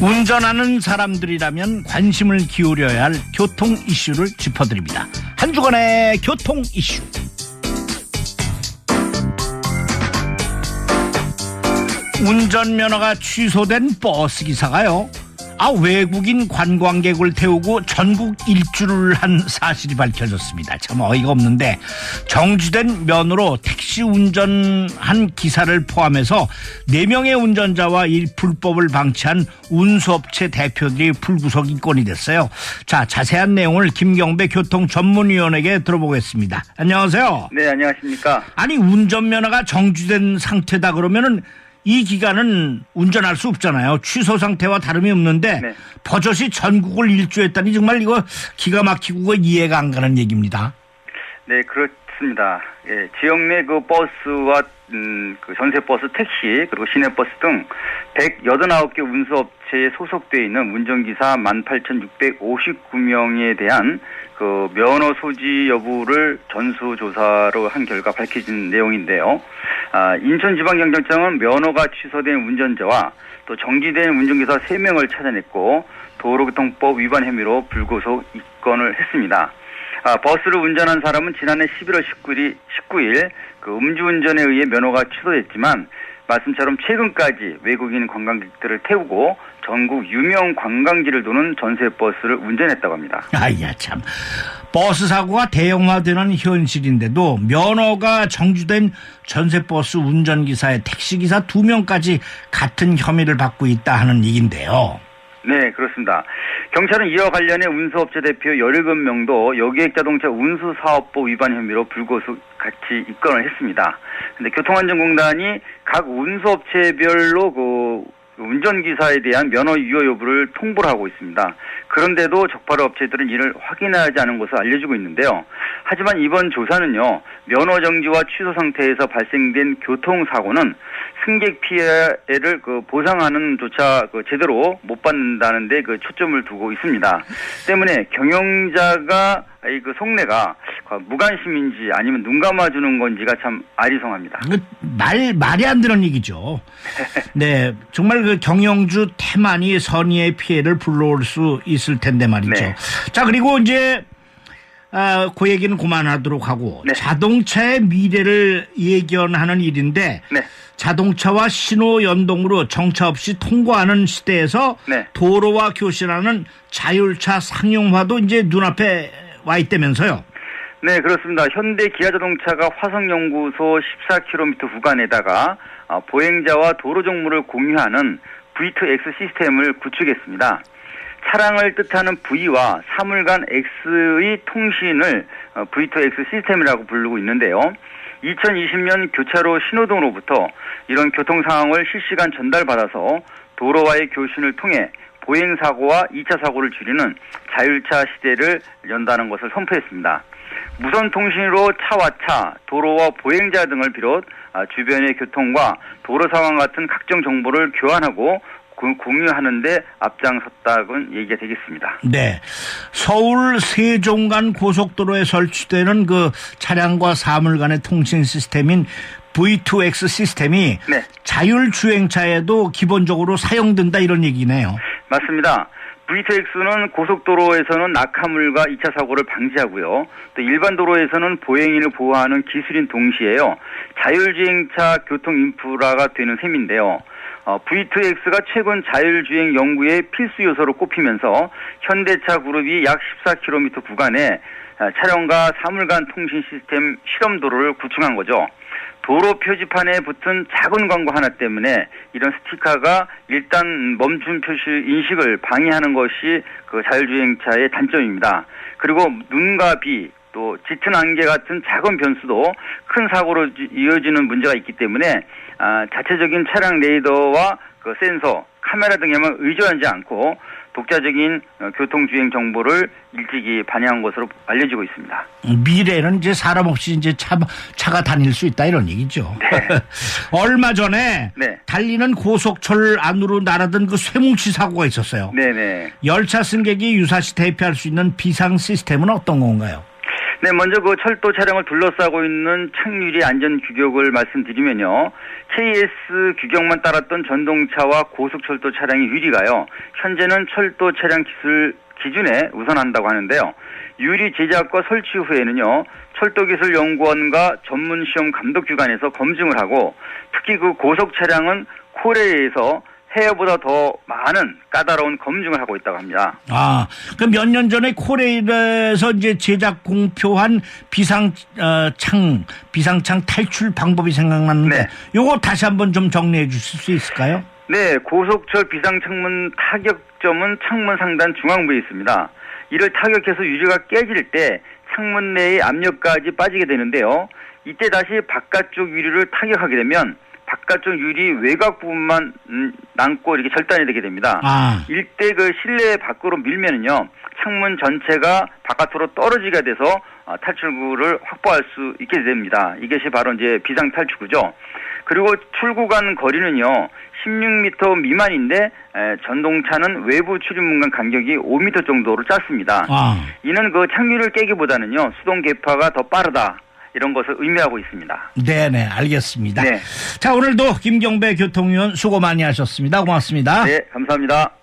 운전하는 사람들이라면 관심을 기울여야 할 교통 이슈를 짚어드립니다. 한 주간의 교통 이슈. 운전면허가 취소된 버스 기사가요. 아 외국인 관광객을 태우고 전국 일주를 한 사실이 밝혀졌습니다. 참 어이가 없는데 정지된 면허로 택시 운전한 기사를 포함해서 4명의 운전자와 이 불법을 방치한 운수업체 대표들이 불구속 입건이 됐어요. 자 자세한 내용을 김경배 교통 전문위원에게 들어보겠습니다. 안녕하세요. 네, 안녕하십니까. 아니 운전면허가 정지된 상태다 그러면은 이 기간은 운전할 수 없잖아요. 취소 상태와 다름이 없는데 네. 버젓이 전국을 일주했다니 정말 이거 기가 막히고 그 이해가 안 가는 얘기입니다. 네, 그렇 습니다. 예, 지역 내 그 버스와 음, 그 전세버스, 택시, 그리고 시내버스 등 189개 운수업체에 소속되어 있는 운전기사 18,659명에 대한 그 면허 소지 여부를 전수조사로 한 결과 밝혀진 내용인데요. 아, 인천지방경찰청은 면허가 취소된 운전자와 또 정지된 운전기사 3명을 찾아냈고 도로교통법 위반 혐의로 불구속 입건을 했습니다. 아, 버스를 운전한 사람은 지난해 11월 19일, 19일 그 음주운전에 의해 면허가 취소됐지만 말씀처럼 최근까지 외국인 관광객들을 태우고 전국 유명 관광지를 도는 전세 버스를 운전했다고 합니다. 아야 참 버스 사고가 대형화되는 현실인데도 면허가 정지된 전세 버스 운전기사의 택시기사 두 명까지 같은 혐의를 받고 있다 하는 얘긴데요. 네, 그렇습니다. 경찰은 이와 관련해 운수업체 대표 17명도 여객자동차 운수사업법 위반 혐의로 불구속 같이 입건을 했습니다. 근데 교통안전공단이 각 운수업체별로 그 운전기사에 대한 면허 유효 여부를 통보를 하고 있습니다. 그런데도 적발업 업체들은 이를 확인하지 않은 것으로 알려지고 있는데요. 하지만 이번 조사는요, 면허 정지와 취소 상태에서 발생된 교통사고는 승객 피해를 그 보상하는 조차 그 제대로 못 받는다는데 그 초점을 두고 있습니다. 때문에 경영자가 이 그 속내가 무관심인지 아니면 눈 감아주는 건지가 참 아리송합니다. 이거 말 말이 안 되는 얘기죠. 네, 정말 그 경영주 태만이 선의의 피해를 불러올 수 있을 텐데 말이죠. 네. 자 그리고 이제 아, 그 얘기는 그만하도록 하고 네. 자동차의 미래를 예견하는 일인데 네. 자동차와 신호 연동으로 정차 없이 통과하는 시대에서 네. 도로와 교신하는 자율차 상용화도 이제 눈앞에 와 있다면서요. 네, 그렇습니다. 현대 기아자동차가 화성연구소 14km 구간에다가 어, 보행자와 도로 정보를 공유하는 V2X 시스템을 구축했습니다. 차량을 뜻하는 V와 사물간 X의 통신을 어, V2X 시스템이라고 부르고 있는데요. 2020년 교차로 신호등으로부터 이런 교통 상황을 실시간 전달받아서 도로와의 교신을 통해 보행 사고와 2차 사고를 줄이는 자율차 시대를 연다는 것을 선포했습니다. 무선 통신으로 차와 차, 도로와 보행자 등을 비롯 아, 주변의 교통과 도로 상황 같은 각종 정보를 교환하고 구- 공유하는데 앞장섰다고는 얘기가 되겠습니다. 네. 서울 세종간 고속도로에 설치되는 그 차량과 사물 간의 통신 시스템인 V2X 시스템이 네. 자율주행차에도 기본적으로 사용된다 이런 얘기네요. 맞습니다. V2X는 고속도로에서는 낙하물과 2차 사고를 방지하고요. 또 일반 도로에서는 보행인을 보호하는 기술인 동시에요. 자율주행차 교통 인프라가 되는 셈인데요. 어, V2X가 최근 자율주행 연구의 필수 요소로 꼽히면서 현대차 그룹이 약 14km 구간에 아, 차량과 사물간 통신 시스템 실험 도로를 구축한 거죠. 도로 표지판에 붙은 작은 광고 하나 때문에 이런 스티커가 일단 멈춤 표시 인식을 방해하는 것이 그 자율주행차의 단점입니다. 그리고 눈과 비, 또 짙은 안개 같은 작은 변수도 큰 사고로 지- 이어지는 문제가 있기 때문에 아, 자체적인 차량 레이더와 그 센서, 카메라 등에만 의존하지 않고 독자적인 어, 교통주행 정보를 일찍이 반영한 것으로 알려지고 있습니다. 미래는 이제 사람 없이 이제 차, 차가 다닐 수 있다 이런 얘기죠. 얼마 전에 네. 달리는 고속철 안으로 날아든 그 쇠뭉치 사고가 있었어요. 네네. 열차 승객이 유사시 대피할 수 있는 비상 시스템은 어떤 건가요? 네, 먼저 그 철도 차량을 둘러싸고 있는 착유리 안전 규격을 말씀드리면요. KS 규격만 따랐던 전동차와 고속철도 차량의 유리가요. 현재는 철도 차량 기술 기준에 우선한다고 하는데요. 유리 제작과 설치 후에는요. 철도기술연구원과 전문시험 감독기관에서 검증을 하고 특히 그 고속 차량은 코레에서 해외보다 더 많은 까다로운 검증을 하고 있다고 합니다. 아, 그 몇 년 전에 코레일에서 이제 제작 공표한 비상 어, 창 비상창 탈출 방법이 생각났는데 네. 요거 다시 한번 좀 정리해 주실 수 있을까요? 네, 고속철 비상창문 타격점은 창문 상단 중앙부에 있습니다. 이를 타격해서 유리가 깨질 때 창문 내의 압력까지 빠지게 되는데요. 이때 다시 바깥쪽 유리를 타격하게 되면 바깥쪽 유리 외곽 부분만 음, 남고 이렇게 절단이 되게 됩니다. 아, 일대 그 실내 밖으로 밀면은요 창문 전체가 바깥으로 떨어지게 돼서 어, 탈출구를 확보할 수 있게 됩니다. 이것이 바로 이제 비상 탈출구죠. 그리고 출구간 거리는요 16m 미만인데 에, 전동차는 외부 출입문간 간격이 5m 정도로 짧습니다. 아. 이는 그 착륙을 깨기보다는요 수동 개파가 더 빠르다 이런 것을 의미하고 있습니다. 네네, 알겠습니다. 네. 자, 오늘도 김경배 교통위원 수고 많이 하셨습니다. 고맙습니다. 네, 감사합니다.